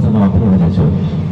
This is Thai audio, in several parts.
様はどうでしょう。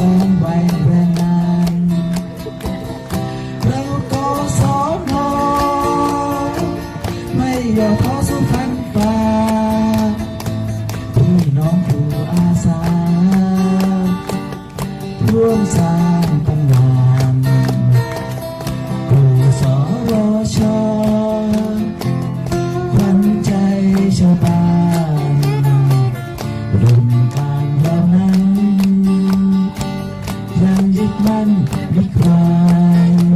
ภูมิไว้เพื่อนานเราก็สอนอไม่ยอมท้อสู้พันป่าพี่น้องผู้อาสาร่วมสร้างตำนานผู้สรชขวัญใจชาวบ้านดุลการยอมนั้น ยังยึดมั่นมีความ